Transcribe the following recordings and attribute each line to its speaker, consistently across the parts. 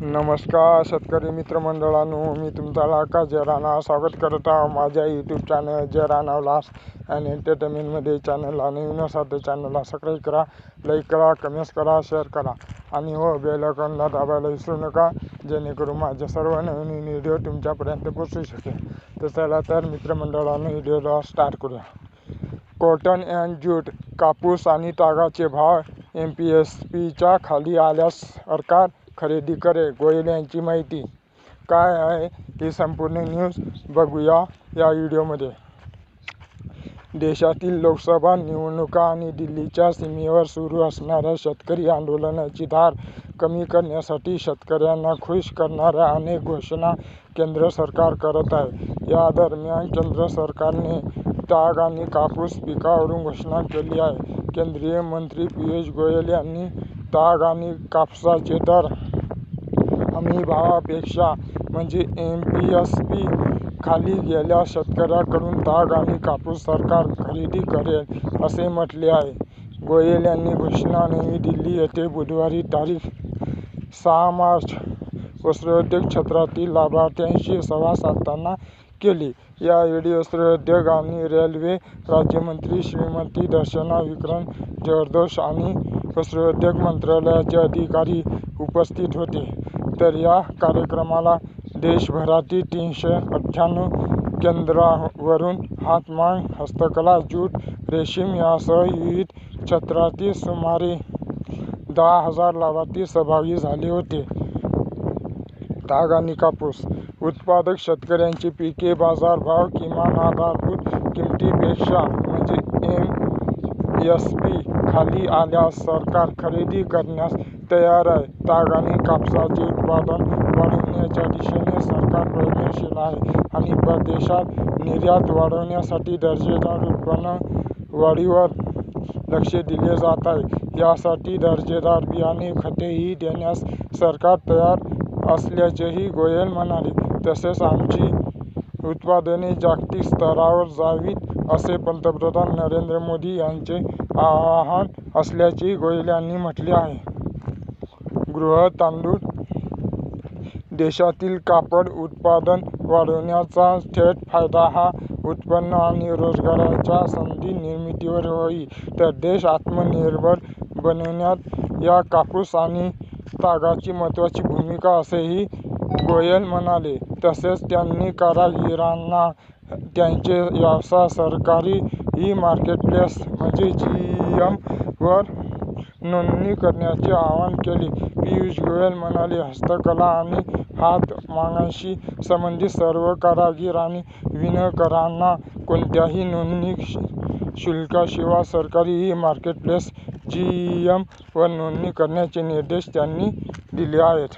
Speaker 1: नमस्कार शेतकरी मित्रमंडळांनो मी तुमचा लाका जराना स्वागत करत आहो माझ्या यूट्यूब चॅनल जराना लास अँड एंटरटेनमेंटमध्ये चॅनलला नवीन असाल तर चॅनलला सबस्क्राईब करा लाईक करा कमेंट्स करा शेअर करा. आणि हो बेलकॉनला दाबायला विसरू नका जेणेकरून माझे सर्व नवीन व्हिडिओ तुमच्यापर्यंत पोचू शकेल. तर चला तर मित्रमंडळानं व्हिडिओला स्टार्ट करूया. कॉटन अँड ज्यूट कापूस आणि तागाचे भाव एम पी एस पीच्या खाली आल्यास सरकार खरेदी करे गोयल यांची माहिती. काय आहे ही संपूर्ण न्यूज बघूया या व्हिडिओमध्ये देशातील लोकसभा निवडणुका आणि दिल्लीच्या सीमेवर सुरू असणाऱ्या शेतकरी आंदोलनाची धार कमी करण्यासाठी शेतकऱ्यांना खुश करणाऱ्या अनेक घोषणा केंद्र सरकार करत आहे. या दरम्यान केंद्र सरकारने ताग आणि कापूस पिकावरून घोषणा केली आहे. केंद्रीय मंत्री पियुष गोयल यांनी ताग आणि कापसाचे दर हमीभावापेक्षा म्हणजे एम पी एस पी खाली गेल्यास शेतकऱ्यांकडून ताग आणि कापूस सरकार खरेदी करेल असे म्हटले आहे. गोयल यांनी घोषणा नवी दिल्ली येथे बुधवारी तारीख सहा मार्च वस्त्रोद्योग क्षेत्रातील लाभार्थ्यांशी संवाद साधताना केली. यावेळी वस्त्रोद्योग आणि रेल्वे राज्यमंत्री श्रीमती दर्शना विक्रम जरदोश आणि वस्त्रोद्योग मंत्रालयाचे अधिकारी उपस्थित होते. तर या कार्यक्रमाला देशभरातील तीनशे अठ्ठ्याण्णव केंद्रावरून हातमाग हस्तकला ज्यूट रेशीम यासह विविध क्षेत्रातील सुमारे दहा हजार लाभार्थी सहभागी झाले होते. ताग आणि कापूस उत्पादक शेतकऱ्यांची पिके बाजारभाव किमान आधारभूत किमतीपेक्षा म्हणजे एम एस पी खाली आल्यास सरकार खरेदी करण्यास तयार आहे. ताग आणि कापसाचे उत्पादन वाढवण्याच्या दिशेने सरकार प्रयत्नशील आहे आणि परदेशात निर्यात वाढवण्यासाठी दर्जेदार उत्पन्न वाढीवर लक्ष दिले जात आहे. यासाठी दर्जेदार बियाणे खतेही देण्यास सरकार तयार असल्याचेही गोयल म्हणाले. तसेच आमची उत्पादने जागतिक स्तरावर जावीत असे पंतप्रधान नरेंद्र मोदी यांचे आवाहन असल्याचेही गोयल यांनी म्हटले आहे. गृह तांदूळ देशातील कापड उत्पादन वाढवण्याचा थेट फायदा हा उत्पन्न आणि रोजगाराच्या संधी निर्मितीवर होईल. तर देश आत्मनिर्भर बनवण्यात या कापूस आणि तागाची महत्त्वाची भूमिका असेही गोयल म्हणाले. तसेच त्यांनी कारागिरांना त्यांचे व्यवसाय सरकारी ई मार्केटप्लेस म्हणजे जी एम वर नोंदणी करण्याचे आवाहन केले. पियुष गोयल म्हणाले हस्तकला आणि हातमागाशी संबंधित सर्व कारागीर आणि विणकरांना कोणत्याही नोंदणी शुल्काशिवाय सरकारी ई मार्केटप्लेस जी एम वर नोंदणी करण्याचे निर्देश त्यांनी दिले आहेत.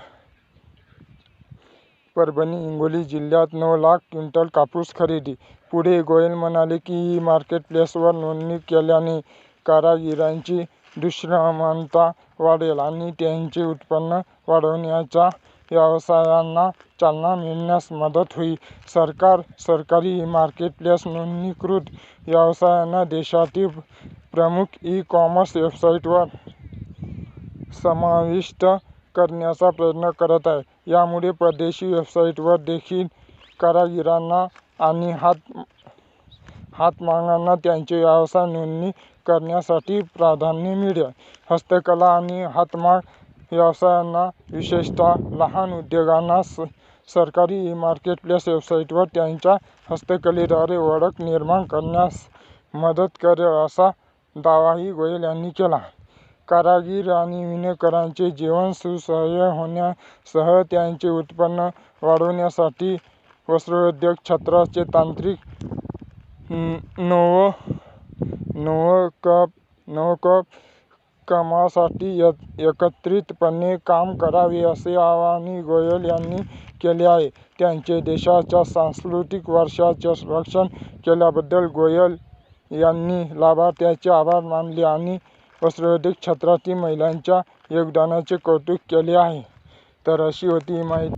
Speaker 1: परभणी हिंगोली जिल्ह्यात नऊ लाख क्विंटल कापूस खरेदी. पुढे गोयल म्हणाले की ई मार्केटप्लेसवर नोंदणी केल्याने कारागिरांची दृश्यमानता वाढेल आणि त्यांचे उत्पन्न वाढवण्याच्या व्यवसायांना चालना मिळण्यास मदत होईल. सरकार सरकारी मार्केटप्लेस नोंदणीकृत व्यवसायांना देशातील प्रमुख ई कॉमर्स वेबसाईटवर समाविष्ट करण्याचा प्रयत्न करत आहे. यामुळे परदेशी वेबसाईटवर देखील कारागिरांना आणि हात हातमागांना त्यांचे व्यवसाय नोंदणी करण्यासाठी प्राधान्य मिळेल. हस्तकला आणि हातमाग व्यवसायांना विशेषतः लहान उद्योगांना स सरकारी ई मार्केटप्लेस वेबसाईटवर त्यांच्या हस्तकलेद्वारे ओळख निर्माण करण्यास मदत करेल असा दावाही गोयल यांनी केला. कारागीर आणि विणकरांचे जीवन सुसह्य होण्यासह त्यांचे उत्पन्न वाढवण्यासाठी वस्त्रोद्योग क्षेत्राचे तांत्रिक नव नवोपक्रमांसाठी एकत्रितपणे काम करावे असे आवाहन गोयल यांनी केले आहे. त्यांचे देशाच्या सांस्कृतिक वारशाचे रक्षण केल्याबद्दल गोयल यांनी लाभार्थ्यांचे आभार मानले आणि वस्त्रोद्योग क्षेत्रातील महिलांच्या योगदानाचे कौतुक केले आहे. तर अशी होती ही माहिती.